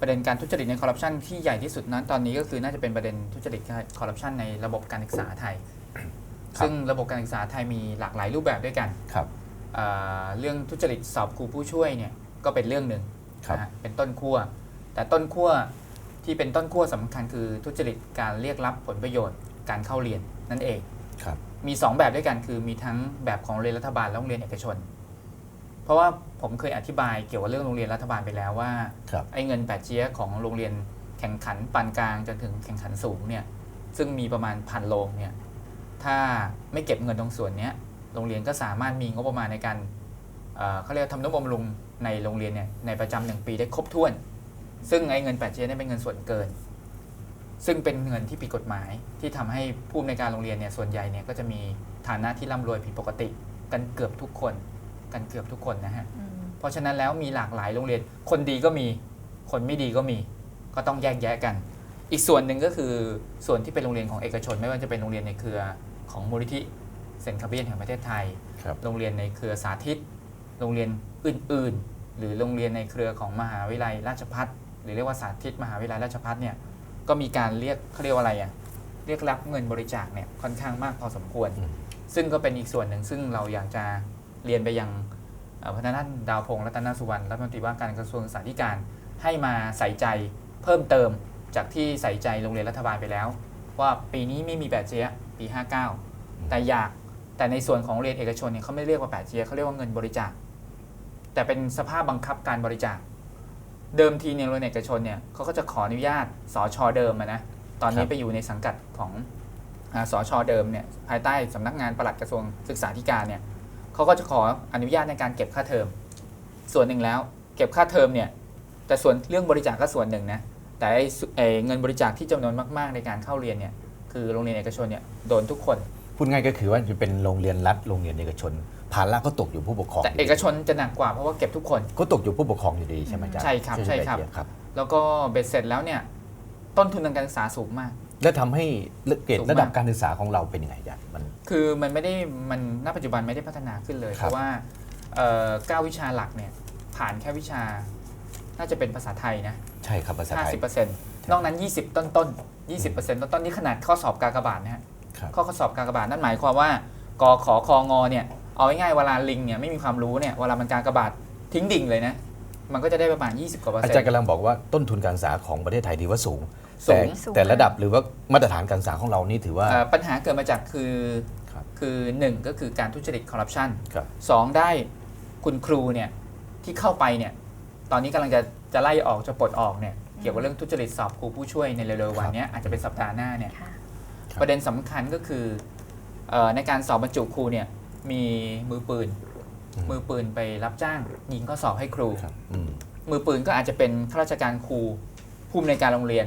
ประเด็นการทุจริตในคอร์รัปชันที่ใหญ่ที่สุดนั้นตอนนี้ก็คือน่าจะเป็นประเด็นทุจริตคอร์รัปชันในระบบการศึกษาไทยครับซึ่งระบบการศึกษาไทยมีหลากหลายรูปแบบด้วยกันครับเอ่อเรื่องทุจริตสอบครูผู้ช่วยเนี่ยก็เป็นเรื่องหนึ่งครับนะฮะเป็นต้นขั้วแต่ต้นขั้วที่เป็นต้นขั้วสำคัญคือทุจริตการเรียกรับผลประโยชน์การเข้าเรียนนั่นเองครับมี 2 แบบด้วยกันคือมีทั้งแบบของโรงเรียนรัฐบาลและโรงเรียนเอกชน เพราะว่า ผมเคยอธิบายเกี่ยวกับเรื่องโรงเรียนรัฐบาลไปแล้วว่าครับไอ้เงินแปดเจี๊ยะของโรงเรียนแข่งขันปานกลางจนถึงแข่งขันสูงเนี่ยซึ่งมีประมาณพันโรงเนี่ยถ้าไม่เก็บเงินตรงส่วนเนี้ยโรงเรียนก็สามารถมีงบประมาณในการเอ่อเขาเรียกว่าทำนุบำรุงในโรงเรียนเนี่ยในประจำหนึ่งปีได้ครบถ้วน ซึ่งไอ้เงินแปดเจี๊ยะเนี่ยเป็นเงินส่วนเกิน ซึ่งเป็นเงินที่ผิดกฎหมายที่ทำให้ผู้อำนวยการโรงเรียนเนี่ยส่วนใหญ่เนี่ยก็จะมีฐานะที่ร่ำรวยผิดปกติ กันเกือบทุกคน กันเกือบทุกคนนะฮะอืมเพ ราะฉะนั้นแล้วมีหลากหลายโรงเรียน คนดีก็มี คนไม่ดีก็มี ก็ต้องแยกแยะกัน อีกส่วนหนึ่งก็คือส่วนที่เป็นโรงเรียนของเอกชน ไม่ว่าจะเป็นโรงเรียนในเครือของมูลนิธิเซนคาเบียนแห่งประเทศไทยครับโรงเรียนในเครือสาธิต โรงเรียนอื่น ๆ หรือโรงเรียนในเครือของมหาวิทยาลัยราชภัฏหรือเรียกว่าสาธิตมหาวิทยาลัยราชภัฏเนี่ยก็มีการเรียกเขาเรียกว่าอะไรอะเรียกรับเงินบริจาคเนี่ยค่อนข้างมากพอสมควรอืมซึ่งก็เป็นอีกส่วนหนึ่งซึ่งเราอยากจะเรียนไปยังเอ่อ พระท่านดาวพงษ์รัตนสุวรรณรัฐมนตรีว่าการกระทรวงศึกษาธิการให้มาใส่ใจเพิ่มเติมจากที่ใส่ใจโรงเรียนรัฐบาลไปแล้ว ว่าปีนี้ไม่มีแปดเจียะปี 59 แต่อยากแต่ในส่วนของโรงเรียนเอกชนเนี่ยเขาไม่เรียกว่าแปดเจียะเขาเรียกว่าเงินบริจาค แต่เป็นสภาพบังคับการบริจาค เดิมทีเนี่ยโรงเรียนเอกชนเนี่ยเขาก็จะขออนุญาตสชเดิมอะนะตอนนี้ครับไปอยู่ในสังกัดของอาสชเดิมเนี่ยภายใต้สำนักงานปลัดกระทรวงศึกษาธิการเนี่ย เขาก็จะขออนุญาตในการเก็บค่าเทอม ส่วนหนึ่งแล้ว เก็บค่าเทอมเนี่ยแต่ส่วนเรื่องบริจาคก็ส่วนหนึ่งนะแต่ไอ้สุไอ้เงินบริจาคที่จำนวนมาก ๆ ในการเข้าเรียนเนี่ยคือโรงเรียนเอกชนเนี่ยโดนทุกคนพูดง่ายก็คือว่าจะเป็นโรงเรียนรัฐโรงเรียนเอกชนภาระก็ตกอยู่ผู้ปกครองแต่เอกชนจะหนักกว่าเพราะว่าเก็บทุกคนก็ตกอยู่ผู้ปกครองอยู่ดีใช่ไหมอาจ๊ะใช่ครับใช่ครับครับ แล้วก็เบ็ดเสร็จแล้วเนี่ยต้นทุนทางการศึกษาสูงมาก แล้วทำให้เกรดสูงมากระดับการศึกษาของเราเป็นยังไงอาจ๊ะมัน คือมันไม่ได้มันณปัจจุบันไม่ได้พัฒนาขึ้นเลยครับเพราะว่าเอ่อเก้าวิชาหลักเนี่ยผ่านแค่วิชา น่าจะเป็นภาษาไทยนะ ใช่ครับภาษาไทย50%นอกนั้น 20 ต้นต้นๆ20%ต้นต้นๆนี่ขนาดข้อสอบกากบาทนะฮะครับข้อสอบกากบาทนั่นหมายความว่ากขอคองอเนี่ยเอาง่ายๆเวลาลิงเนี่ยไม่มีความรู้เนี่ยเวลามันกากบาททิ้งดิ่งเลยนะมันก็จะได้ประมาณ 20 กว่าเปอร์อาเซ็นจารย์ต์กำลังบอกว่าต้นทุนการศึกษาของประเทศไทยถือว่าสูงสู แต่งสูง แต่มากระดับหรือว่ามาตรฐานการศึกษาของเรานี่ถือว่า เอ่อปัญหาเกิดมาจากคือครับ คือหนึ่งก็คือการทุจริตคอร์รัปชันครับ สองได้คุณครูเนี่ยที่เข้าไปเนี่ยตอนนี้กำลังจะจะไล่ออกจะปลดออกเนี่ยเกี่ยวกับเรื่องทุจริตสอบครูผู้ช่วยในเร็วๆวันเนี้ยอาจจะเป็นสัปดาห์หน้าเนี่ย ค่ะ ครับ ประเด็นสำคัญก็คือเออในการสอบบรรจุครูเนี่ยมีมือปืน มือปืนไปรับจ้างยิงข้อสอบให้ครู ครับอืม มือปืนก็อาจจะเป็นข้าราชการครูผู้อำนวยการโรงเรียน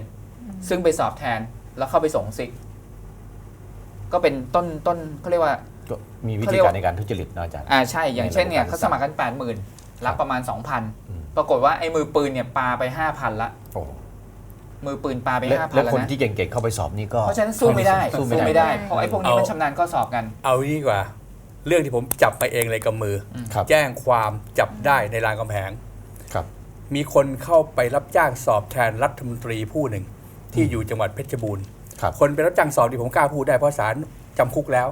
ซึ่งไปสอบแทนแล้วเข้าไปส่งสิทธิ์ก็เป็นต้นต้นเขาเรียกว่า ก็มีวิเขาธีเรียกการว่าในการทุจริตนะอาจารย์ อ่าใช่ อย่างเช่นเนี่ยในระบบเขาสมัครกัน8 0,000รับประมาณอืม2,000ปรากฏว่าไอ้มือปืนเนี่ยปาไป5,000ละ โอ้มือปืนปาไปและ5,000และแล้วคนนะ ที่เก่งๆเข้าไปสอบนี่ก็เพราะฉะนั้นสู้ไม่ได้สู้สู้ไม่ไม่ได้ได้ เพราะไอ้พวกนี้มันชำนาญข้อสอบกัน เอางี้ดีกว่า เรื่องที่ผมจับไปเองเลยกับมืออครับแจ้งความจับได้ในรามกำแหง ครับ มีคนเข้าไปรับจ้างสอบแทนรัฐมนตรีผู้หนึ่ง ที่อยู่จังหวัดเพชรบูรณ์ ครับ คนไปรับจ้างสอบที่ผมกล้าพูดได้เพราะศาลจำคุกแล้ว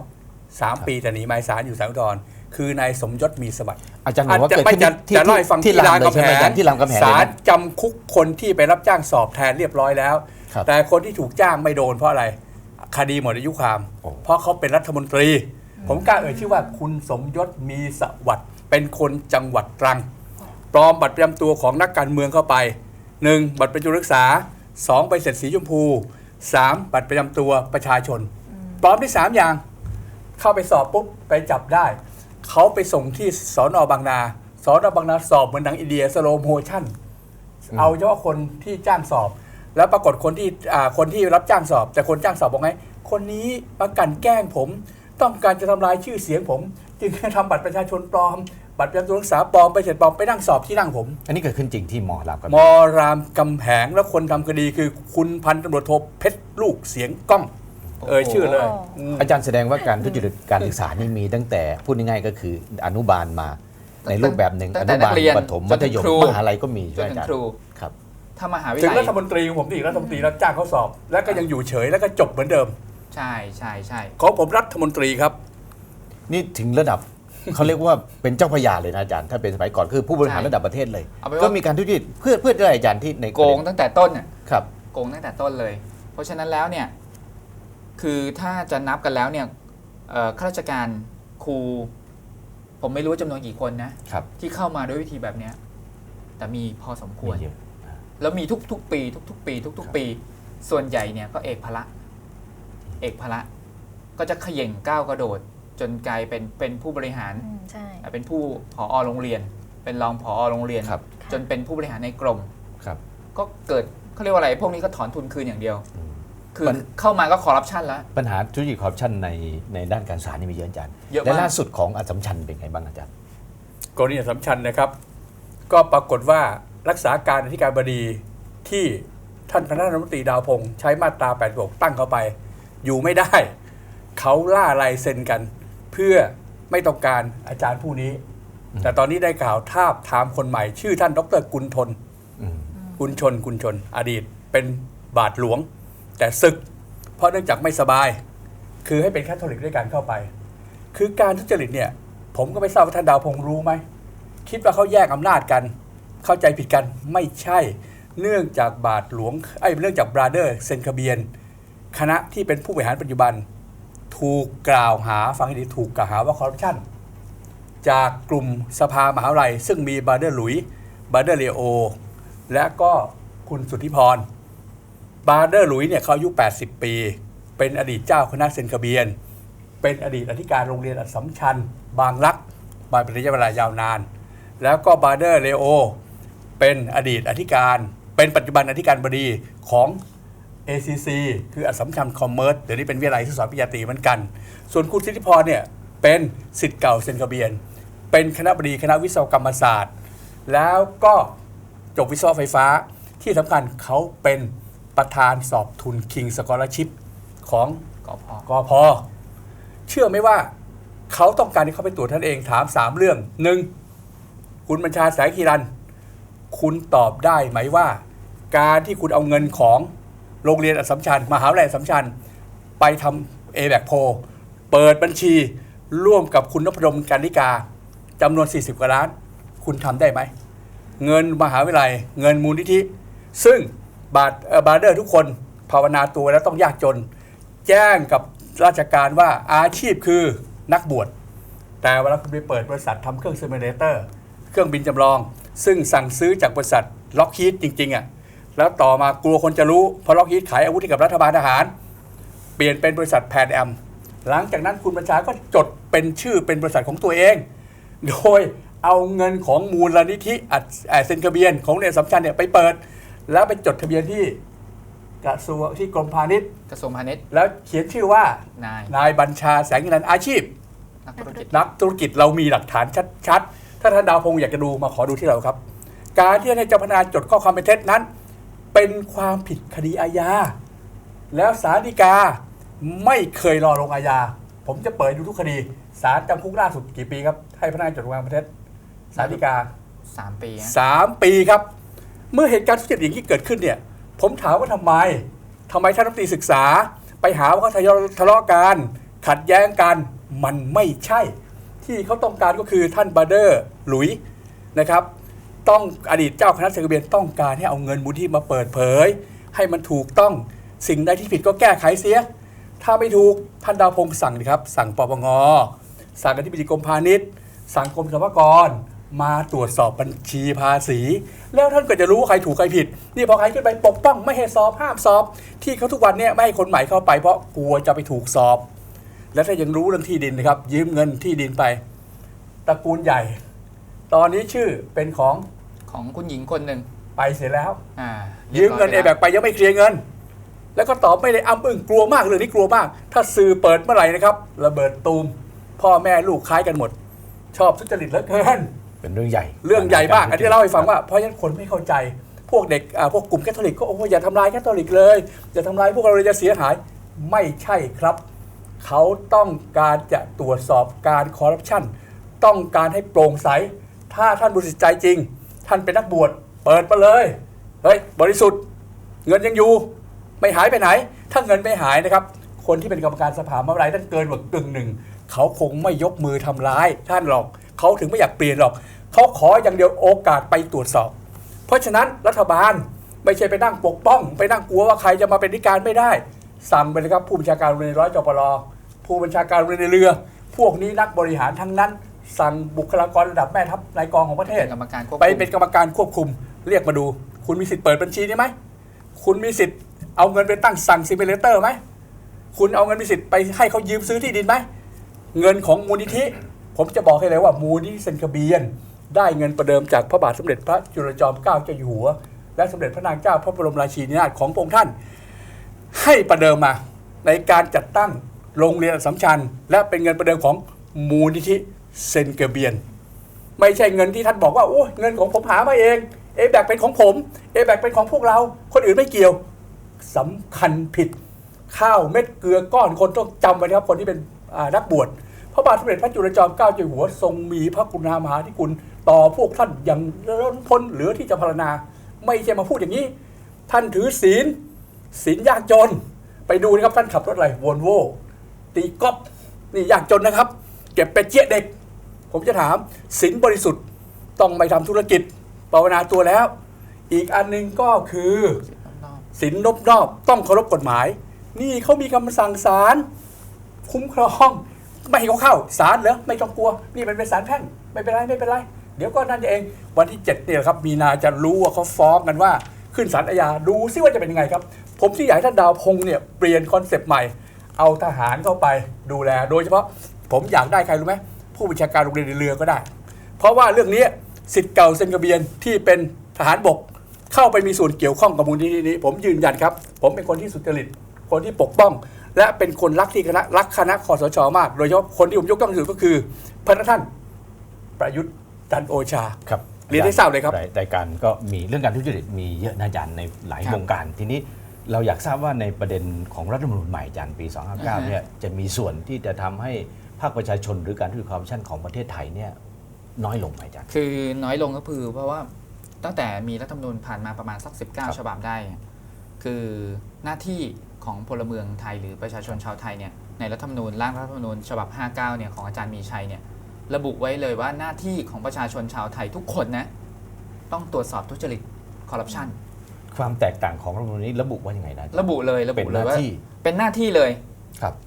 3ปีแต่หนีหมายศาลอยู่สารอุดรคือนายสมยศมีสวัสดิ์อาจารย์บอกว่าจะเกิดไม่ขึ้นจะที่จะเล่าให้ฟังที่ที่รารามมเลยกำใช่ไหแหมอาจารงย์ที่รามกำแหงศาเลยลนะจำคุกคนที่ไปรับจ้างสอบแทนเรียบร้อยแล้วครับแต่คนที่ถูกจ้างไม่โดนเพราะอะไรคดีหมดอายุความโอ้เพราะเขาเป็นรัฐมนตรี ผมกล้าเอ่ยชื่อว่าคุณสมยศมีสวัสดิ์เป็นคนจังหวัดตรังปลอมบัตรประจำตัวของนักการเมืองเข้าไป 1. บัตรประจำตัวนักศึกษา 2. ใบเสร็จสีชมพู 3. บัตรประจำตัวประชาชนปลอมที่ 3 อย่าง เข้าไปสอบปุ๊บไปจับได้ เขาไปส่งที่สอนอบางนาสอนอบางนาสอบเหมือนหนังอินเดียสโลโมชั่นเอาเฉพาะคนที่จ้างสอบ แล้วปรากฏคนที่อ่าคนที่รับจ้างสอบ แต่คนจ้างสอบบอกไง คนนี้มากลันแกล้งผม ต้องการจะทำลายชื่อเสียงผม จึงทำบัตรประชาชนปลอม บัตรประจำตัวนักศึกษาปลอมไปเสร็จปลอมไปนั่งสอบที่นั่งผม อันนี้เกิดขึ้นจริงที่มอรามกำแหมงรามกำแหงแล้วคนทำคดีคือคุณพันตำรวจโทเพชรลูกเสียงกล้อง เอ่ยชื่อเลยโอ้อืมอาจารย์แสดงว่าการทุจริตการศึกษานี่มีตั้งแต่พูดง่ายๆก็คืออนุบาลมาในรูปแบบหนึ่งตั้องแต่นุบาลนักเรียนประถมจมันธถึงยมครู มหาลัยก็มีจใช่นไหมถึอางจารย์ครูครับ ถ้ามหาวิทถึงยาลัรัยฐมนตรีของผมที่รัฐมนตรีรับจ้างเขาสอบ แล้วก็ยังอยู่เฉยแล้วก็จบเหมือนเดิมใช่ใช่ใช่ของผมรัฐมนตรีครับ นี่ถึงระดับ เขาเรียกว่าเป็นเจ้าพระยาเลยนะอาจารย์ ถ้าเป็นสมัยก่อนคือผู้บริหารระดับประเทศเลย เอาไปก็ว่ามีการทุจริตเพื่อเพื่ออะไรอาจารย์ที่ในโกงตั้งแต่ต้นน่ะครับ โกงตั้งแต่ต้นเลย เพราะฉะนั้นแล้วเนี่ยคือถ้าจะนับกันแล้วเนี่ยเอ่อข้าราชการครู ผมไม่รู้จำนวนกี่คนนะครับ ที่เข้ามาด้วยวิธีแบบเนี้ยแต่มีพอสมควร มีเยอะแล้วมีทุก ๆ ปี ทุก ๆ ปี ทุก ๆ ปี ส่วนใหญ่เนี่ยก็เอกพละ เอกพละ ก็จะเขย่งก้าวกระโดด จนกลายเป็นเป็นผู้บริหารอืมใช่ เป็นผู้ผอโรงเรียน เป็นรองผอโรงเรียน ครับจนเป็นผู้บริหารในกรมครับ ก็เกิดเขาเรียกว่าอะไรพวกนี้ก็ถอนทุนคืนอย่างเดียว อืม คือมัน เข้ามาก็คอร์รัปชันแล้ว ปัญหาทุจริตคอร์รัปชันในในด้านการศึกษานี่มีเยอะอาจารย์เยอะและมากล่าสุดของอัสสัมชัญเป็นไงบ้างอาจารย์ กรณีสำคัญนะครับ ก็ปรากฏว่ารักษาการอธิการบดีที่ท่านคณะรัฐมนตรีดาวพงศ์ใช้มาตรา 86 ตั้งเข้าไป อยู่ไม่ได้ เขาล่าลายเซ็นกันเพื่อไม่ต้องการอาจารย์ผู้นี้อืมแต่ตอนนี้ได้ข่าวทาบทามคนใหม่ ชื่อท่านดรกุลทนอืมกุลชนกุลชน อดีตเป็นบาทหลวง แต่ศึก เพราะเนื่องจากไม่สบาย คือให้เป็นแคทอลิกด้วยกันเข้าไป คือการทุจริตเนี่ย ผมก็ไม่ทราบว่าท่านดาวพงศ์รู้ไหม คิดว่าเขาแยกอำนาจกัน เข้าใจผิดกันไม่ใช่ เนื่องจากบาทหลวงไอ้ยเนื่องจากบราเดอร์เซนคาเบียน คณะที่เป็นผู้บริหารปัจจุบัน ถูกกล่าวหาฟังให้ดีถูกกล่าวหาว่าคอร์รัปชันจากกลุ่มสภามหาวิทยาลัย ซึ่งมีบาร์เดอร์หลุยบาร์เดอร์เลโอ และก็คุณสุทธิพร บาร์เดอร์หลุยเนี่ยเขาอายุ 80 ปี เป็นอดีตเจ้าคณะเซนคาเบียน เป็นอดีตอธิการโรงเรียนอัสมชัญ บางรักมาเป็นระยะเวลายาวนาน แล้วก็บาร์เดอร์เลโอ เป็นอดีตอธิการ เป็นปัจจุบันอธิการบดีของ ACC คืออัสสัมชัญคอมเมอร์สเดี๋ยวนี้เป็นวิทยาลัยที่สอนปริญญาตรีเหมือนกัน ส่วนคุณสิทธิพรเนี่ยเป็นสิทธิ์เก่าเซนคาเบียน เป็นคณะบดีคณะวิศวกรรมศาสตร์ แล้วก็จบวิศวะไฟฟ้าที่สำคัญเขาเป็นประธานสอบทุน King Scholarship ของก็พอกอพอเชื่อไหมว่าเขาต้องการให้เขาไปตรวจท่านเองถามสามเรื่องหนึ่งคุณบัญชาแสงคีรัน คุณตอบได้ไหมว่า การที่คุณเอาเงินของ โรงเรียนอัสมชัญมหาวิทยาลัยอัสมชัญไปทำเอแบกโพเปิดบัญชีร่วมกับคุณนพดลการนิกาจำนวน 40 กว่าล้าน คุณทำได้ไหม เงินมหาวิทยาลัย เงินมูลนิธิ ซึ่งบาทบาร์เดอร์ทุกคนภาวนาตัวแล้วต้องยากจน แจ้งกับราชการว่าอาชีพคือนักบวช แต่เวลาคุณไปเปิดบริษัททำเครื่องซิมูเลเตอร์ เครื่องบินจำลอง ซึ่งสั่งซื้อจากบริษัทล็อกฮีดจริง ๆอะ แล้วต่อมากลัวคนจะรู้เพราะล็อกฮีดขายอาวุธให้กับรัฐบาลทหาร เปลี่ยนเป็นบริษัทแพนแอมหลังจากนั้นคุณบัญชาก็จดเป็นชื่อเป็นบริษัทของตัวเอง โดยเอาเงินของมูลนิธิอัดเอ่อเซนกระเบียนของเรียนสัมชัญเนี่ยไปเปิด แล้วไปจดทะเบียนที่กระทรวงที่กรมพาณิชย์กระทรวงพาณิชย์แล้วเขียนชื่อว่านายนายบัญชาแสงอินันท์อาชีพ นักธุรกิจนักธุรกิจเรามีหลักฐานชัดๆถ้าท่านดาวพงศ์อยากจะดูมาขอดูที่เราครับ การที่ให้เจ้าพนักงานจดข้อความเป็นเท็จนั้น เป็นความผิดคดีอาญาแล้วศาลฎีกาไม่เคยรอลงอาญาผมจะเปิดดูทุกคดีศาลจำคุกล่าสุดกี่ปีครับให้พนักงานจดข้อความเป็นเท็จศาลฎีกาสามปีอะสามปีครับ เมื่อเหตุการณ์ทุจริตอย่างนี้เกิดขึ้นเนี่ย ผมถามว่าทำไมทำไมท่านรัฐมนตรีศึกษา ไปหาว่าเขาทะเลาะทะเลาะกันขัดแย้งกันมันไม่ใช่ ที่เขาต้องการก็คือท่านบาร์เดอร์หลุยนะครับ ต้องอดีตเจ้าคณะเซกเบียนต้องการให้เอาเงินมูลที่มาเปิดเผย ให้มันถูกต้องสิ่งใดที่ผิดก็แก้ไขเสีย ถ้าไม่ถูกท่านดาวพงศ์สั่งดีครับ สั่งปปงสั่งอธิบดีกรมพาณิชย์ สั่งกรมสรรพากรมาตรวจสอบบัญชีภาษี แล้วท่านก็จะรู้ว่าใครถูกใครผิด นี่พอใครขึ้นไปปกป้องไม่ให้สอบห้ามสอบ ที่เขาทุกวันเนี่ยไม่ให้คนใหม่เข้าไปเพราะกลัวจะไปถูกสอบ และถ้ายังรู้เรื่องที่ดินนะครับ ยืมเงินที่ดินไปตระกูลใหญ่ ตอนนี้ชื่อเป็นของ ของคุณหญิงคนหนึ่งไปเสียแล้วอ่ายืมเงินเอรียบแบร้ยกไปยังไม่เคลียร์เงิน แล้วก็ตอบไม่ได้อ้ำอึ้งกลัวมากเรื่องนี้กลัวมาก ถ้าสื่อเปิดเมื่อไหร่นะครับ ระเบิดตูม พ่อแม่ลูกคล้ายกันหมด ชอบทุจริตเหลือเกินเป็นเรื่องใหญ่ เรื่องใหญ่มากอันที่เล่าให้ฟังว่าเพราะฉะนั้นคนไม่เข้าใจ พวกเด็กอ่าพวกกลุ่มแคทอลิกก็โอ้ยอย่าทำลายแคทอลิกเลย อย่าทำลายพวกเราเลยจะเสียหายไม่ใช่ครับ เขาต้องการจะตรวจสอบการคอร์รัปชันต้องการให้โปร่งใส ถ้าท่านบริสุทธิ์ใจจริง ท่านเป็นนักบวชเปิดมาเลยเฮ้ยบริสุทธิ์เงินยังอยู่ ไม่หายไปไหน ถ้าเงินไม่หายนะครับ คนที่เป็นกรรมการสภาเมื่อไรท่านเกินกว่ากึ่งหนึ่งเขาคงไม่ยกมือทำร้ายท่านหรอก เขาถึงไม่อยากเปลี่ยนหรอก เขาขออย่างเดียวโอกาสไปตรวจสอบ เพราะฉะนั้นรัฐบาลไม่ใช่ไปนั่งปกป้อง ไปนั่งกลัวว่าใครจะมาเป็นนิการไม่ได้สั่งไปเลยครับผู้บัญชาการเรียนร้อยจปรผู้บัญชาการเรียนเรือ พวกนี้นักบริหารทั้งนั้น สั่งบุคลากรระดับแม่ทัพนายกองของประเทศ เป็นกรรมการควบคุม ไปเป็นกรรมการควบคุม เรียกมาดู คุณมีสิทธิ์เปิดบัญชีนี้ไหม คุณมีสิทธิ์เอาเงินไปตั้งสั่งซิเ l เลเตอร์ไหม คุณเอาเงินมีสิทธิ์ไปให้เขายืมซื้อที่ดินไหม เงินของมูลนิธิ ผมจะบอกให้เลยว่ามูลนิธิเซนคาเบียน ได้เงินประเดิมจากพระบาทสมเด็จพระจุลจอมเกล้าเจ้าอยู่หัว และสมเด็จพระนางเจ้าพระบรมราชินีนาถของพระองค์ท่าน ให้ประเดิมมาในการจัดตั้งโรงเรียนอัสสัมชัญและเป็นเงินประเดิมของมูลนิธิ เซนเกเบียน ไม่ใช่เงินที่ท่านบอกว่าโอ้เงินของผมหามาเองเอแบกเป็นของผมเอแบกเป็นของพวกเรา คนอื่นไม่เกี่ยวสำคัญผิดข้าวเม็ดเกลือก้อนคนต้องจำไว้นะครับคนที่เป็นนักบวชพระบาทสมเด็จพระจุลจอมเกล้าเจ้าอยู่หัวทรงมีพระกรุณามหาธิคุณต่อพวกท่านอย่างล้นพ้นเหลือที่จะพรรณนา ไม่ใช่มาพูดอย่างนี้ ท่านถือศีลศีลยากจน ไปดูนะครับท่านขับรถอะไรวอลโวตีก๊อฟนี่ยากจนนะครับ เก็บเป็ดเจี๊ยเด็ก ผมจะถามศีลบริสุทธิ์ต้องไม่ทำธุรกิจภาวนาตัวแล้ว อีกอันหนึงก็คือศีลนบนอบต้องเคารพกฎหมาย นี่เขามีคำสั่งศาลคุ้มครองไม่ให้เขาเข้าศาลเหรอไม่ต้องกลัว นี่มันเป็นศาลแพ่งไม่เป็นไรไม่เป็นไร เดี๋ยวก็นั่นเองวันที่7เนี่ยครับ มีนาจะรู้ว่าเขาฟ้องกันว่าขึ้นศาลอาญาดูซิว่าจะเป็นยังไงครับ ผมที่อยากให้ท่านดาวพงษ์เนี่ยเปลี่ยนคอนเซปต์ใหม่ เอาทหารเข้าไปดูแล โดยเฉพาะผมอยากได้ใครรู้ไหม ผู้บัญชาการโรงเรียนในเรือก็ได้ เพราะว่าเรื่องนี้สิทธิ์เก่าเซนกระเบียนที่เป็นทหารบกเข้าไปมีส่วนเกี่ยวข้องกับมูลนิธินี้ ผมยืนยันครับ ผมเป็นคนที่สุจริตคนที่ปกป้อง และเป็นคนรักที่คณะรักคณะคอสชมาก โดยเฉพาะคนที่ผมยกย่องที่สุดก็คือพระท่านประยุทธ์จันทร์โอชาครับเรียนให้ทราบเลยครับรายรายการก็มีเรื่องการทุจริตมีเยอะนะอาจารย์ในหลายครับวงการทีนี้เราอยากทราบว่าในประเด็นของรัฐธรรมนูญใหม่อาจารย์ปี 259เนี่ยจะมีส่วนที่จะทำให้ ภาคประชาชนหรือการทุจริตคอร์รัปชันของประเทศไทยเนี่ยน้อยลงไหมอาจารย์ คือน้อยลงก็คือเพราะว่าตั้งแต่มีรัฐธรรมนูญผ่านมาประมาณสัก ครับ19 ฉบับได้ คือหน้าที่ของพลเมืองไทยหรือประชาชนชาวไทยเนี่ยในรัฐธรรมนูญร่างรัฐธรรมนูญฉบับ 59 เนี่ยของอาจารย์มีชัยเนี่ยระบุไว้เลยว่าหน้าที่ของประชาชนชาวไทยทุกคนนะต้องตรวจสอบทุจริตคอร์รัปชันความแตกต่างของรัฐธรรมนูญนี้ระบุว่ายังไงนะอาจารย์ระบุเลยระเป็บุนเลหยน้าว่าที่เป็นหน้าที่เลย ครับเอ่อ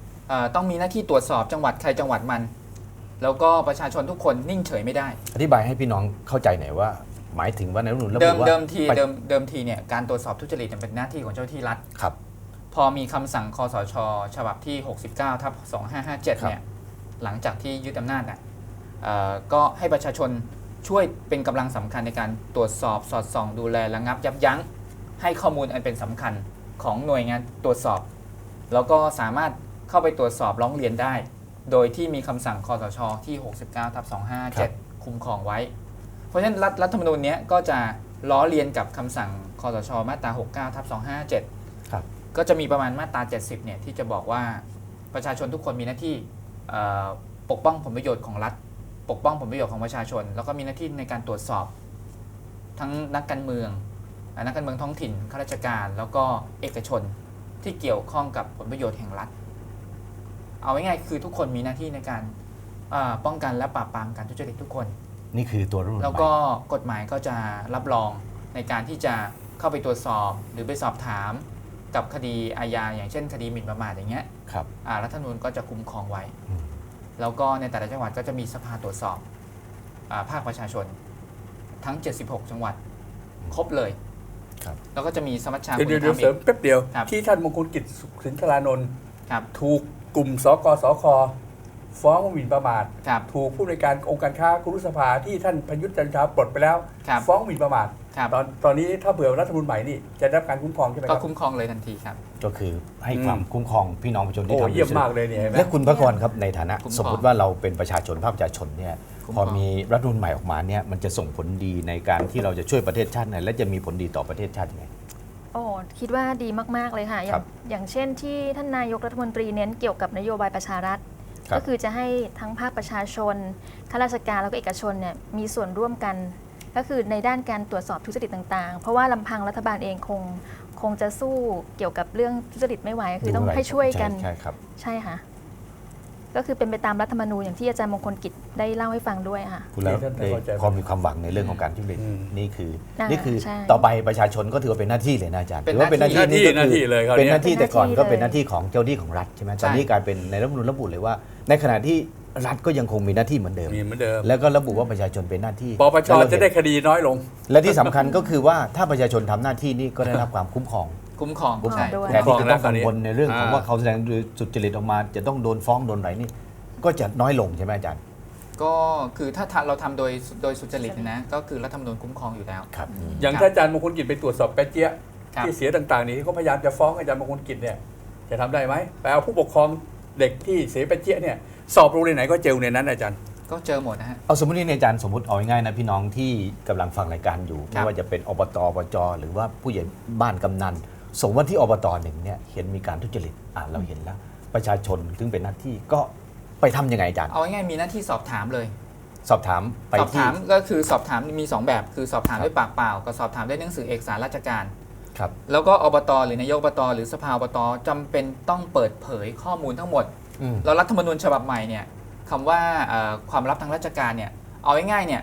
ต้องมีหน้าที่ตรวจสอบจังหวัดใครจังหวัดมัน แล้วก็ประชาชนทุกคนนิ่งเฉยไม่ได้ อธิบายให้พี่น้องเข้าใจหน่อยว่า หมายถึงว่าในรัฐธรรมนูญระเดิบุมว่าเดิมทีประเดิมเดิมทีเนี่ยการตรวจสอบทุจริตเนี่ยเป็นหน้าที่ของเจ้าหน้าที่รัฐ ครับ พอมีคำสั่งคอสช ฉบับที่ 69ทับ2557 เนี่ย หลังจากที่ยึดอำนาจน่ะเอ่อก็ให้ประชาชนช่วยเป็นกำลังสำคัญในการตรวจสอบสอดส่อง ดูแลระงับยับยั้ง ให้ข้อมูลอันเป็นสำคัญของหน่วยงานตรวจสอบ แล้วก็สามารถ เข้าไปตรวจสอบร้องเรียนได้ โดยที่มีคำสั่งคอสชที่ 69ทับครับ257 คุ้มครองไว้ เพราะฉะนั้นรัฐรัฐธรรมนูญเนี้ยก็จะล้อเลียนกับคำสั่งคอสชมาตรา69ทับ257ครับก็จะมีประมาณมาตรา 70เนี่ยที่จะบอกว่าประชาชนทุกคนมีหน้าที่เอ่อปกป้องผลประโยชน์ของรัฐ ปกป้องผลประโยชน์ของประชาชน แล้วก็มีหน้าที่ในการตรวจสอบ ทั้งนักการเมืองอ่านักการเมืองท้องถิ่นข้าราชการ แล้วก็เอกชนที่เกี่ยวข้องกับผลประโยชน์แห่งรัฐ เอาง่ายๆคือทุกคนมีหน้าที่ในการอ่าป้องกันและปราบปรามการทุจริตทุกคน นี่คือตัวรัฐธรรมนูญแล้วใหม่ก็กฎหมายก็จะรับรองในการที่จะเข้าไปตรวจสอบหรือไปสอบถามกับคดีอาญาอย่างเช่น คดีหมิ่นประมาทอย่างเงี้ยครับอ่ารัฐธรรมนูญก็จะคุ้มครองไว้อืมแล้วก็ในแต่ละจังหวัดก็จะมีสภาตรวจสอบอาภาคประชาชน ทั้ง 76 จังหวัด ครบเลยครับแล้วก็จะมีสมัชชาเดี๋ยวคุณเดี๋ยวธรรมเสริอีมกแป๊บเดียวครับที่ท่านมงคลกิจสุขสินธารานนท์ครับถูก กลุ่มสกสคฟ้องหมิ่นประมาทครับถูกผู้ในวยการองค์การค้ากุรุสภาที่ท่านพยุทธ์จันทร์ชาปลดไปแล้ว ครับฟ้องหมิ่นประมาทครับ ตอนตอนนี้ถ้าเผื่อรัฐธรรมนูญใหม่นี่จะได้รับการคุ้มครองใช่ไหมคก็รับ คุ้มครองเลยทันทีครับ ก็คือให้อืมความคุ้มครองพี่น้องประชาชนที่โอ้ทำเยี่ยมสุจริตมากเลยเนี่ยเห็นไหม และคุณพระกรครับในฐานะ คุ้มครองสมมติว่าเราเป็นประชาชนภาคประชาชนเนี่ยคุ้มพอครอง มีรัฐธรรมนูญใหม่ออกมาเนี่ยมันจะส่งผลดีในการที่เราจะช่วยประเทศชาติไหนและจะมีผลดีต่อประเทศชาติยังไง โอ้คิดว่าดีมาก ๆ เลยค่ะ อครัย่าบงอย่างเช่นที่ท่านนายกรัฐมนตรีเน้นเกี่ยวกับนโยบายประชารัฐ ครับ ก็คือจะให้ทั้งภาคประชาชนข้าราชการแล้วก็เอกชนเนี่ยมีส่วนร่วมกัน ก็คือในด้านการตรวจสอบทุจริตต่างๆ เพราะว่าลำพังรัฐบาลเองคงคงจะสู้เกี่ยวกับเรื่องทุจริตไม่ไหวคือต้องให้ช่วยกัน ใช่ครับ ใช่ค่ะ ก็คือเป็นไปตามรัฐธรรมนูญอย่างที่อาจารย์มงคลกิจได้เล่าให้ฟังด้วยค่ะ คุณแล้วท่านได้เข้าใจพอมีความหวังในเรื่องของการทุจริตอืม นี่คือ อ่านี่นี่คือใช่ ต่อไปประชาชนก็ถือว่าเป็นหน้าที่เลยนะอาจารย์เป็นถือว่าเป็นหน้าที่หน้าที่นี่ก็หน้าที่เลยคราวเนี้ยเป็นหน้าที่แต่ก่อนก็เป็นเป็นหหน้าน้าที่ที่ของเจ้าหน้าที่ของรัฐใช่ไหมใช่ตอนนี้กลายเป็นในรัฐธรรมนูญระบุเลยว่า ในขณะที่รัฐก็ยังคงมีหน้าที่เหมือนเดิม มีเหมือนเดิมแล้วก็ระบุว่าประชาชนเป็นหน้าที่ปปชแล้วเราจะได้เห็นคดีน้อยลง และที่สำคัญก็คือว่าถ้าประชาชนทำหน้าที่นี่ก็ได้รับความคุ้มครอง คุ้มครองคุ้มครองใช่ ด้วย แทนที่จะต้องกังวลในเรื่องของอ่าว่าเขาแสดงโดยสุจริตออกมา จะต้องโดนฟ้องโดนอะไรนี่ ก็จะน้อยลงใช่ไหมอาจารย์ ก็คือถ้าทำเราทำโดยโดยสุจริตนะ ก็คือรัฐธรรมนูญคุ้มครองอยู่แล้ว ครับ อย่างถ้าอาจารย์มงคลกิจไปตรวจสอบแปะเจี๊ยะครับ ที่เสียต่างๆ นี่ที่เขาพยายามจะฟ้องอาจารย์มงคลกิจเนี่ยจะทำได้ไหมไปเอาผู้ปกครองเด็กที่เสียแปะเจี๊ยะเนี่ยสอบโรงเรียนไหนก็เจอในนั้นอาจารย์ ก็เจอหมดนะฮะ เอาสมมตินี่อาจารย์สมมติเอาง่ายๆนะพี่น้องที่กำลังฟังรายการอยู่ ครัไม่บว่าจะเป็นอบตอบจหรือว่าผู้ใหญ่บ้านกำนัน สมมติว่าที่อบตหนึ่งเนี่ยเห็นมีการทุจริตอ่าเราเห็นแล้ว ประชาชนซึ่งเป็นหน้าที่ก็ไปทำยังไงอาจารย์เอาง่ายๆมีหน้าที่สอบถามเลย สอบถามไปสอบที่ถามก็คือสอบถามมี 2 แบบ คือสอบถามครับด้วยปากเปล่ากับสอบถามด้วยหนังสือเอกสารราชการ ครับ แล้วก็อบตหรือนายกอบตหรือสภาอบตจำเป็นต้องเปิดเผยข้อมูลทั้งหมดอืม แล้วรัฐธรรมนูญฉบับใหม่เนี่ยคำว่าเอ่อความลับทางราชการเนี่ยเอาง่ายๆเนี่ย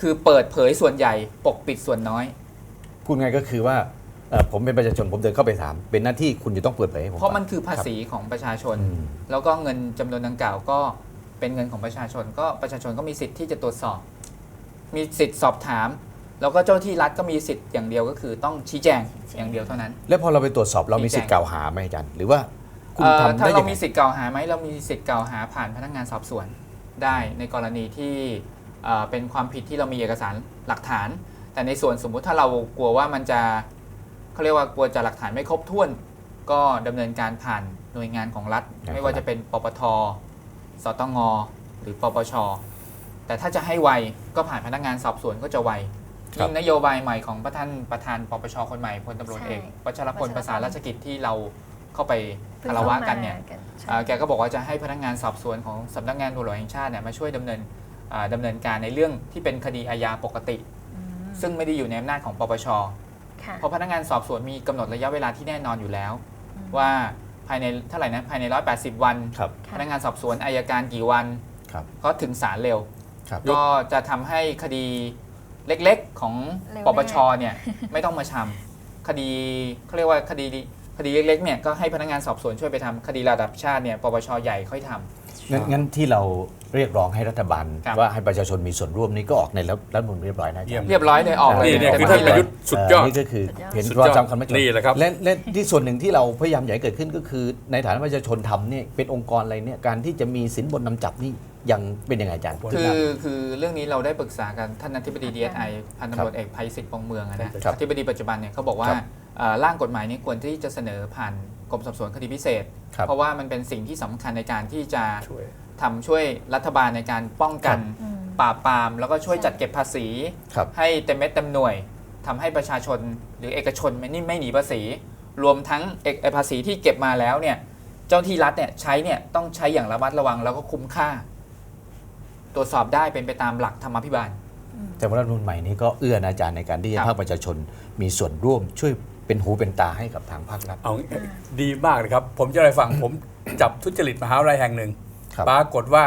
คือเปิดเผยส่วนใหญ่ปกปิดส่วนน้อย พูดง่ายก็คือว่า เอ่อผมเป็นประชาชนผมเดินเข้าไปถาม เป็นหน้าที่คุณจะต้องเปิดเผยให้ผมเพราะมันฟังคือภาษีของประชาชน อืม แล้วก็เงินจำนวนดังกล่าวก็เป็นเงินของประชาชน ก็ประชาชนก็มีสิทธิ์ที่จะตรวจสอบ มีสิทธิ์สอบถาม แล้วก็เจ้าที่รัฐก็มีสิทธิ์อย่างเดียวก็คือต้องชี้แจงอย่างเดียวเท่านั้น แล้วพอเราไปตรวจสอบเรามีชี้แจงสิทธิ์กล่าวหาไหมอาจารย์ หรือว่าคุณเอ่อทำถ้าได้เรายังไงมีสิทธิ์กล่าวหาไหมเรามีสิทธิ์กล่าวหาผ่านพนักงานสอบสวนได้ในกรณีที่เอ่อเป็นความผิดที่เรามีเอกสารหลักฐาน แต่ในส่วนสมมุติถ้าเรากลัวว่ามันจะ เขาเรียกว่ากลัวจะหลักฐานไม่ครบถ้วน ก็ดำเนินการผ่านหน่วยงานของรัฐไม่ว่าจะเป็นปปท สตง หรือปปช แต่ถ้าจะให้ไวก็ผ่านพนักงานสอบสวนก็จะไวครับ ยิ่งนโยบายใหม่ของประธานประธานปปชคนใหม่พลตำรวจเอกใช่วัชรพลวัชรพลภาษาราชกิจที่เราเข้าไปเพิ่งคารวะกันเนี่ยข้ามาใช่ อ่าแกก็บอกว่าจะให้พนักงานสอบสวนของสำนักงานตำรวจแห่งชาติเนี่ยมาช่วยดำเนินอ่าดำเนินการในเรื่องที่เป็นคดีอาญาปกติอืมซึ่งไม่ได้อยู่ในอำนาจของปปช ค่ะ เพราะพนักงานสอบสวนมีกำหนดระยะเวลาที่แน่นอนอยู่แล้วอืมว่าภายในเท่าไหร่นะภายใน 180 วัน ครับ ค่ะ พนักงานสอบสวนอายการกี่วันครับ ก็ถึงศาลเร็ว ครับ ก็จะทำให้คดีเล็กๆของเร็วปปชแน่เนี่ย ไม่ต้องมาทำคดีเขาเรียกว่าคดีคดีเล็กๆเนี่ยก็ให้พนักงานสอบสวนช่วยไปทำคดีระดับชาติเนี่ยปปชใหญ่ค่อยทำ งั้นงั้นที่เราเรียกร้องให้รัฐบาล ครับ ว่าให้ประชาชนมีส่วนร่วมนี่ก็ออกในรัฐธรรมนูญเรียบร้อยนะอาจารย์เรียบร้อยเลยออกเลยนี่เนี่ยต็มคือท่านที่ประเลยุทธ์สุดยอดนี่ก็คือสุดยอดเห็นสุดยว่าอดสำคัญไม่จบนี่แหละครับ และและที่ส่วนหนึ่งที่เราพยายามอยากให้เกิดขึ้นก็คือ ในฐานะประชาชนทำเนี่ยเป็นองค์กรอะไรเนี่ยการที่จะมีสินบนนำจับนี่ยังเป็นยังไงอาจารย์ คือคือเรื่องนี้เราได้ปรึกษากันท่านอธิบดีดีเอสไอพันตำรวจเอกภัยศิษฐ์ปองเมืองอะนะครับอธิบดีปัจจุบันเนี่ยเขาบอกว่าครับ เอ่อร่างกฎหมายนี้ควรที่จะเสนอผ่าน กรมสอบสวนคดีพิเศษ ครับเพราะว่ามันเป็นสิ่งที่สำคัญในการที่จะช่วย ทำช่วยรัฐบาลในการป้องกันอืม ปราบปราม แล้วก็ช่วยใช่จัดเก็บภาษี ครับ ให้เต็มเม็ดเต็มหน่วยทำให้ประชาชนหรือเอกชนไม่นี่ไม่หนีภาษี รวมทั้งเอกเอ่อภาษีที่เก็บมาแล้วเนี่ยเจ้าที่รัฐเนี่ยใช้เนี่ยต้องใช้อย่างระมัดระวังแล้วก็คุ้มค่า ตรวจสอบได้เป็นไปตามหลักธรรมาภิบาล แต่ว่ารัฐธรรมนูญใหม่นี้ก็เอื้อนะอาจารย์ในการที่จะครับ ภาคประชาชนมีส่วนร่วมช่วย เป็นหูเป็นตาให้กับทางภาครัฐ เอาดีมากเลยครับ ผมจะอะไรฟัง ผมจับทุจริตมหาวิทยาลัยแห่งหนึ่งครับ ปรากฏว่า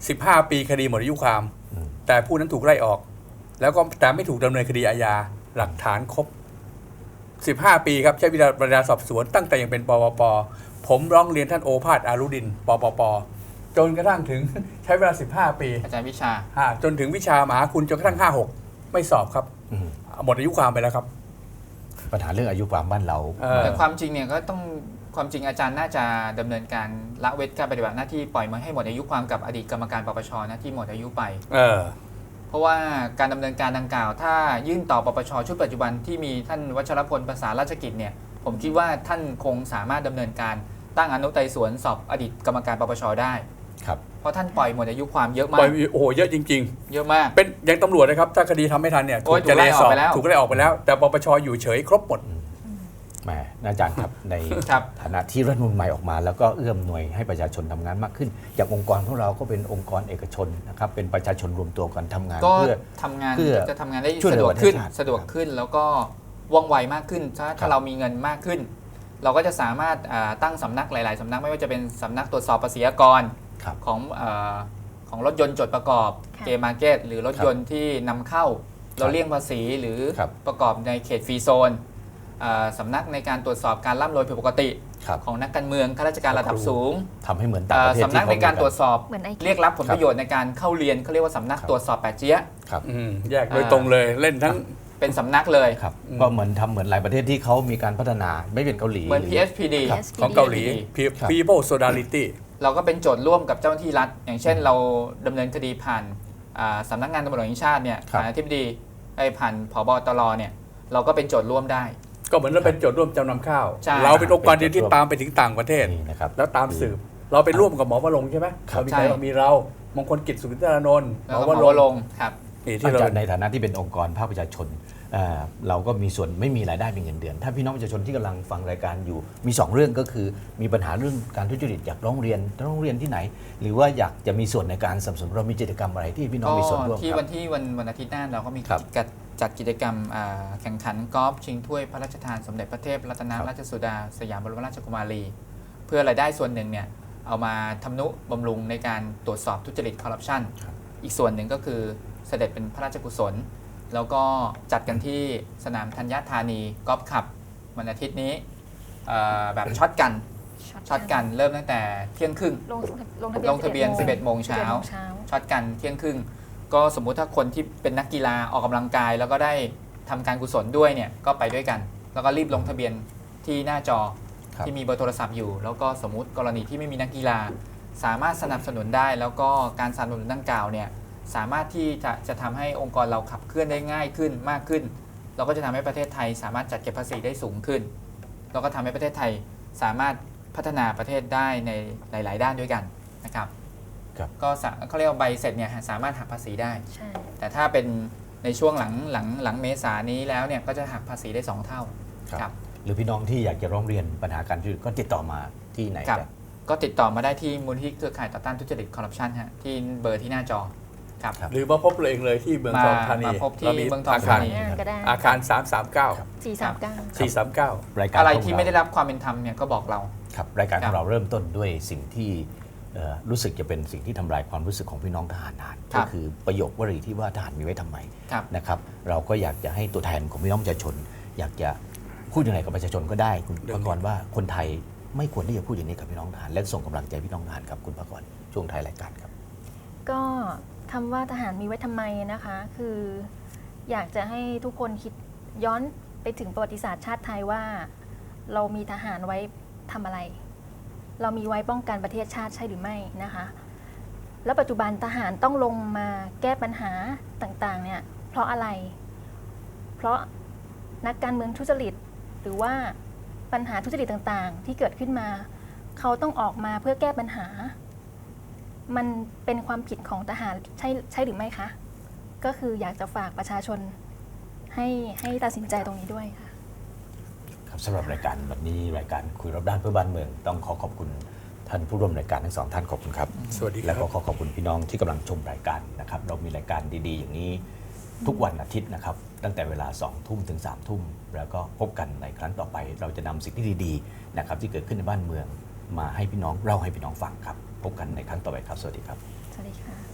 15 ปีคดีหมดอายุความ อืมแต่ผู้นั้นถูกไล่ออก แล้วก็แต่ไม่ถูกดำเนินคดีอาญาหลักฐานครบ 15 ปีครับใช้เวลาเวลาสอบสวนตั้งแต่ยังเป็นปปปผมร้องเรียนท่านโอภาสอารุดินปปปจนกระทั่งถึง ใช้เวลา 15 ปีอาจารย์วิชา ฮะจนถึงวิชามหาคุณจนกระทั่ง 56 ไม่สอบครับ อืม หมดอายุความไปแล้วครับ ปัญหาเรื่องอายุความบ้านเราเออแต่ความจริงเนี่ยก็ต้องความจริงอาจารย์น่าจะดำเนินการละเว้นการปฏิบัติหน้าที่ปล่อยมาให้หมดอายุความกับอดีตกรรมการปปชนะที่หมดอายุไปเออเพราะว่าการดำเนินการดังกล่าว ถ้ายื่นต่อปปชชุดปัจจุบันที่มีท่านวัชรพลภาษาราชกิจเนี่ยผมคิดว่าท่านคงสามารถดำเนินการตั้งอนุไต่สวนสอบอดีตกรรมการปปชได้ ครับเพราะท่านปล่อยหมดอายุความเยอะปมาล่อกยโอ้โหเยอะจริงเยอะมากๆเป็นอย่างตำรวจนะครับ ถ้าคดีทำไม่ทันเนี่ยโอ้ถูยกจะเลถูกไล่ออกสอบไปแล้ว ถูกไล่ออกไปแล้ว แต่ปปชอยู่เฉยครบหมด แหมอาจารย์ครับ ในครับฐานะที่รัฐธรรมนูลใหม่ออกมา แล้วก็เอื้อมหน่วยให้ประชาชนทำงานมากขึ้น อย่างองค์กรของเราก็เป็นองค์กรเอกชนนะครับ เป็นประชาชนรวมตัวกันทำงานก็เพื่อ ทำงานเพื่อจะทำงานได้ช่วยเหลืสะอดวกขึ้นประเทศชาติ สะดวกขึ้นแล้วก็ว่องไวมากขึ้นถ้าครัถ้าบเรามีเงินมากขึ้น เราก็จะสามารถอ่าตั้งสำนักหลาย ๆสำนักไม่ว่าจะเป็นสำนักตรวจสอบภาษีอากรครับ ของเออของรถยนต์จดประกอบค่ะเกมมาร์เก็ตหรือรถยนต์ที่นำเข้าเราเลี่ยงภาษีหรือครับประกอบในเขตฟรีโซนอ่าสำนักในการตรวจสอบการร่ำรวยผิดปกติครับของนักการเมืองข้าราชการระดับสูงทำให้เหมือนต่างอ่าประเทศสำนักในการตรวจสอบเหมือนไอเรียกรับผลประโยชน์ในการเข้าเรียนเขาเรียกว่าสำนักครับตรวจสอบแปดเจี๊ยะครับอืมแยกโดยตรงเลยเล่นทั้งเป็นสำนักเลยครับอืมก็เหมือนทำเหมือนหลายประเทศที่เขามีการพัฒนาไม่เป็นเกาหลีเหมือนหรือ PSPD ครับของเกาหลีครับ People Solidarity เราก็เป็นโจทย์ร่วมกับเจ้าหน้าที่รัฐ อย่างเช่นเราดำเนินคดีผ่านอ่าสำนักงานตำรวจแห่งชาติเนี่ยครับผ่านอธิบดีไอ้ผ่านผบตรเนี่ยเราก็เป็นโจทย์ร่วมได้ ก็เหมือนเราเป็นโจทย์ร่วมจำนำข้าวใช่เราเป็นองค์กรเดียวที่ตามไปถึงต่างประเทศนี่นะครับแล้วตามสืบเราไปร่วมกับหมอวรงค์ใช่ไหมครับเรามีใช่ใครบ้างมีเรามงคลกิจสุขตรานนท์หแล้วมอก็วหมอรวงลค์งค์ครับนี่อาที่เราจารย์ในฐานะที่เป็นองค์กรภาคประชาชน เอ่อเราก็มีส่วนไม่มีรายได้เป็นเงินเดือน ถ้าพี่น้องประชาชนที่กำลังฟังรายการอยู่ มี 2 เรื่องก็คือ มีปัญหาเรื่องการทุจริตอยากร้องเรียนร้องเรียนที่ไหน หรือว่าอยากจะมีส่วนในการสนับสนุนเรามีกิจกรรมอะไรที่พี่น้องก็มีส่วนร่วมที่ครับวันที่วันวันอาทิตย์หน้าเราก็มีครับจัดจัดกิจกรรมอ่าแข่งขันกอล์ฟชิงถ้วยพระราชทานสมเด็จพระเทพรัตนครับราชสุดาสยามบรมราชกุมารี เพื่อรายได้ส่วนหนึ่งเนี่ยเอามาทำนุบำรุงในการตรวจสอบทุจริตคอร์รัปชันอีกส่วนหนึ่งก็คือเสด็จเป็นพระราชกุศล แล้วก็จัดกันที่สนามธัญธานีกอล์ฟคลับ วันอาทิตย์นี้เอ่อแบบช็อตกันช็อตกันเริ่มตั้งแต่เที่ยงครึ่ง ลงลงทะเบียนลงทะเบียน11 11โมงเช้า11 โมงเช้าช็อตกันเที่ยงครึ่ง ก็สมมุติถ้าคนที่เป็นนักกีฬาออกกำลังกาย แล้วก็ได้ทำการกุศลด้วยเนี่ยก็ไปด้วยกัน แล้วก็รีบลงทะเบียนที่หน้าจอครับที่มีเบอร์โทรศัพท์อยู่ แล้วก็สมมุติกรณีที่ไม่มีนักกีฬา สามารถสนับสนุนได้ แล้วก็การสนับสนุนดังกล่าวเนี่ย สามารถที่จะจะทำให้องค์กรเราขับเคลื่อนได้ง่ายขึ้นมากขึ้น เราก็จะทำให้ประเทศไทย สามารถจัดเก็บภาษีได้สูงขึ้นแล้วก็ทำให้ประเทศไทยสามารถพัฒนาประเทศได้ในหลาย ๆ ด้านด้วยกันนะครับครับ ก็สาเขาเรียกว่าใบเสร็จเนี่ยสามารถหักภาษีได้ ใช่ แต่ถ้าเป็นในช่วงหลังหลังหลังเมษานี้แล้วเนี่ยก็จะหักภาษีได้ 2 เท่า ครับครับหรือพี่น้องที่อยากจะร้องเรียนปัญหาการทุจริตก็ติดต่อมาที่ไหนครับครับก็ติดต่อมาได้ที่มูลที่เครือข่ายต่อต้านทุจริตคอร์รัปชันฮะที่เบอร์ที่หน้าจอ ครับครับหรือมาพบเราเองเลยที่เมืองทองธานีมาพบที่เรามีเมืองทองอาคารธานีเนี่ยก็ได้อาคาร 339สี่สามเก้า439รายการอะไรของที่เาไม่ได้รับความเป็นธรรมเนี่ยก็บอกเราครับรายการคขรัองบเราเริ่มต้นด้วยสิ่งที่เอ่อรู้สึกจะเป็นสิ่งที่ทำลายความรู้สึกของพี่น้องทหารนานครัก็บคือประโยควลีที่ว่าทหารมีไว้ทำไมครับนะครับ เราก็อยากจะให้ตัวแทนของพี่น้องประชาชน อยากจะพูดยังไงกับประชาชนก็ได้ คุณเรื่ปองระนี้กรณ์ว่าคนไทยไม่ควรที่จะพูดอย่างนี้กับพี่น้องทหารและส่งกำลังใจพี่น้องทหารครับคุณประกรณ์ช่วงท้ายรายการครับ ก็ คำว่าทหารมีไว้ทำไมนะคะ คืออยากจะให้ทุกคนคิดย้อนไปถึงประวัติศาสตร์ชาติไทยว่า เรามีทหารไว้ทำอะไร เรามีไว้ป้องกันประเทศชาติใช่หรือไม่นะคะ แล้วปัจจุบันทหารต้องลงมาแก้ปัญหาต่างๆเนี่ยเพราะอะไร เพราะนักการเมืองทุจริต หรือว่าปัญหาทุจริตต่างๆ ที่เกิดขึ้นมา เขาต้องออกมาเพื่อแก้ปัญหา มันเป็นความผิดของทหารใช่ใช่หรือไม่คะ ก็คืออยากจะฝากประชาชนให้ให้ตัดสินใจตรงนี้ด้วยค่ะครับสำหรับรายการวันนี้รายการคุยรอบด้านเพื่อบ้านเมือง ต้องขอขอบคุณท่านผู้ร่วมรายการทั้งสองท่านขอบคุณครับ สวัสดีคและรับก็ขอขอบคุณพี่น้องที่กำลังชมรายการนะครับ เรามีรายการดีๆ อย่างนี้ทุกวันอาทิตย์นะครับ ตั้งแต่เวลา2ทุ่มถึง3ทุ่ม แล้วก็พบกันในครั้งต่อไป เราจะนำสิ่งที่ดีๆนะครับที่เกิดขึ้นในบ้านเมือง มาให้พี่น้องเล่าให้พี่น้องฟังครับ พบกันในครั้งต่อไปครับ สวัสดีครับ สวัสดีค่ะ